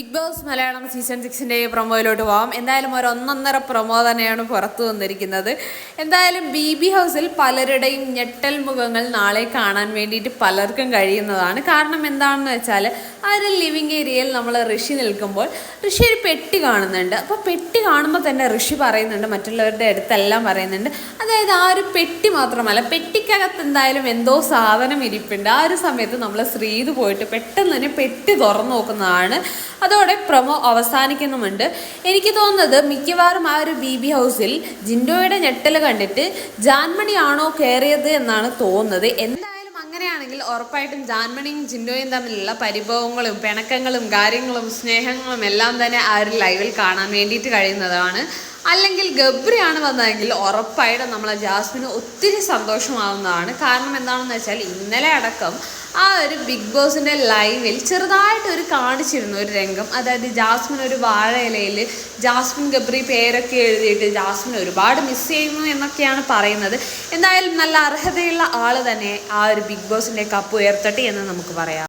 Big boss Malayalam season സിക്സിന്റെ പ്രൊമോയിലോട്ട് പോകാം എന്തായാലും ഒരു ഒന്നൊന്നര പ്രൊമോ തന്നെയാണ് പുറത്തു വന്നിരിക്കുന്നത്. എന്തായാലും ബി ബി ഹൗസിൽ പലരുടെയും ഞെട്ടൽ മുഖങ്ങൾ നാളെ കാണാൻ വേണ്ടിയിട്ട് പലർക്കും കഴിയുന്നതാണ്. കാരണം എന്താണെന്ന് വെച്ചാൽ ആ ഒരു ലിവിങ് ഏരിയയിൽ നമ്മൾ ഋഷി നിൽക്കുമ്പോൾ ഋഷി ഒരു പെട്ടി കാണുന്നുണ്ട്. അപ്പോൾ പെട്ടി കാണുമ്പോൾ തന്നെ ഋഷി പറയുന്നുണ്ട് മറ്റുള്ളവരുടെ അടുത്തെല്ലാം പറയുന്നുണ്ട്. അതായത് ആ ഒരു പെട്ടി മാത്രമല്ല പെട്ടിക്കകത്ത് എന്തായാലും എന്തോ സാധനം ഇരിപ്പുണ്ട്. ആ ഒരു സമയത്ത് നമ്മൾ ശ്രീത് പോയിട്ട് പെട്ടെന്ന് തന്നെ പെട്ടി തുറന്നു നോക്കുന്നതാണ്. അതോടെ പ്രൊമോ അവസാനിക്കുന്നുമുണ്ട്. എനിക്ക് തോന്നുന്നത് മിക്കവാറും ആ ഒരു ബി ബി ഹൗസിൽ ജിൻഡോയുടെ ഞെട്ടൽ കണ്ടിട്ട് ജാൻമണി ആണോ കയറിയത് എന്നാണ് തോന്നുന്നത്. എന്തായാലും അങ്ങനെയാണെങ്കിൽ ഉറപ്പായിട്ടും ജാൻമണിയും ജിൻഡോയും തമ്മിലുള്ള പരിഭവങ്ങളും പിണക്കങ്ങളും കാര്യങ്ങളും സ്നേഹങ്ങളും എല്ലാം തന്നെ ആ ഒരു ലൈവിൽ കാണാൻ വേണ്ടിയിട്ട് കഴിയുന്നതാണ്. അല്ലെങ്കിൽ ഗബ്രിയാണ് വന്നതെങ്കിൽ ഉറപ്പായിട്ടും നമ്മളെ ജാസ്മിന് ഒത്തിരി സന്തോഷമാവുന്നതാണ്. കാരണം എന്താണെന്ന് വെച്ചാൽ ഇന്നലെ അടക്കം ആ ഒരു ബിഗ് ബോസിന്റെ ലൈവിൽ ചെറുതായിട്ട് ഒരു കാണിച്ചിരുന്നു ഒരു രംഗം. അതായത് ജാസ്മിൻ ഒരു വാഴയിലയിൽ ജാസ്മിൻ ഗബ്രി പേരൊക്കെ എഴുതിയിട്ട് ജാസ്മിൻ ഒരുപാട് മിസ് ചെയ്യുന്നു എന്നൊക്കെയാണ് പറയുന്നത്. എന്തായാലും നല്ല അർഹതയുള്ള ആൾ തന്നെ ആ ഒരു ബിഗ് ബോസിന്റെ കപ്പ് ഉയർത്തട്ടെ എന്ന് നമുക്ക് പറയാം.